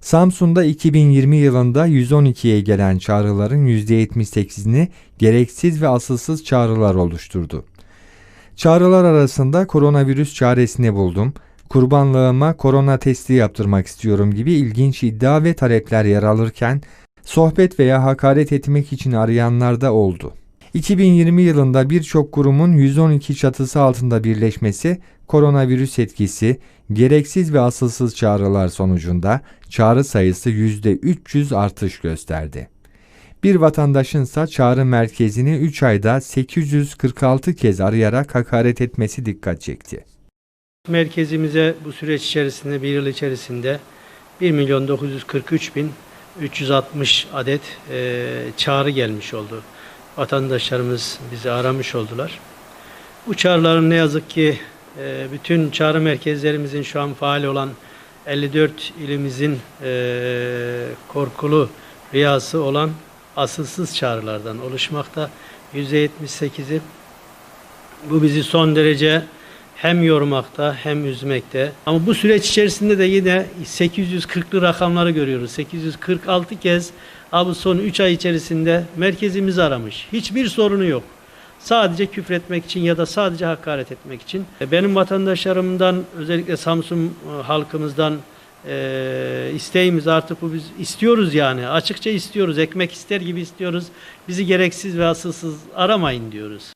Samsun'da 2020 yılında 112'ye gelen çağrıların %78'ini gereksiz ve asılsız çağrılar oluşturdu. Çağrılar arasında koronavirüs çaresini buldum, kurbanlığıma korona testi yaptırmak istiyorum gibi ilginç iddia ve talepler yer alırken sohbet veya hakaret etmek için arayanlar da oldu. 2020 yılında birçok kurumun 112 çatısı altında birleşmesi koronavirüs etkisi, gereksiz ve asılsız çağrılar sonucunda çağrı sayısı %300 artış gösterdi. Bir vatandaşınsa çağrı merkezini 3 ayda 846 kez arayarak hakaret etmesi dikkat çekti. Merkezimize bu süreç içerisinde bir yıl içerisinde 1 milyon 943 bin 360 adet e, çağrı gelmiş oldu. Vatandaşlarımız bizi aramış oldular. Bu çağrıların ne yazık ki e, bütün çağrı merkezlerimizin şu an faal olan 54 ilimizin e, korkulu rüyası olan asılsız çağrılardan oluşmakta. %78'i bu bizi son derece hem yormakta hem üzmekte. Ama bu süreç içerisinde de yine 840'lı rakamları görüyoruz. 846 kez abi son 3 ay içerisinde merkezimiz aramış. Hiçbir sorunu yok. Sadece küfretmek için ya da sadece hakaret etmek için. E, Benim vatandaşlarımdan özellikle Samsun e, halkımızdan e, isteğimiz artık bu biz istiyoruz yani. Açıkça istiyoruz. Ekmek ister gibi istiyoruz. Bizi gereksiz ve asılsız aramayın diyoruz.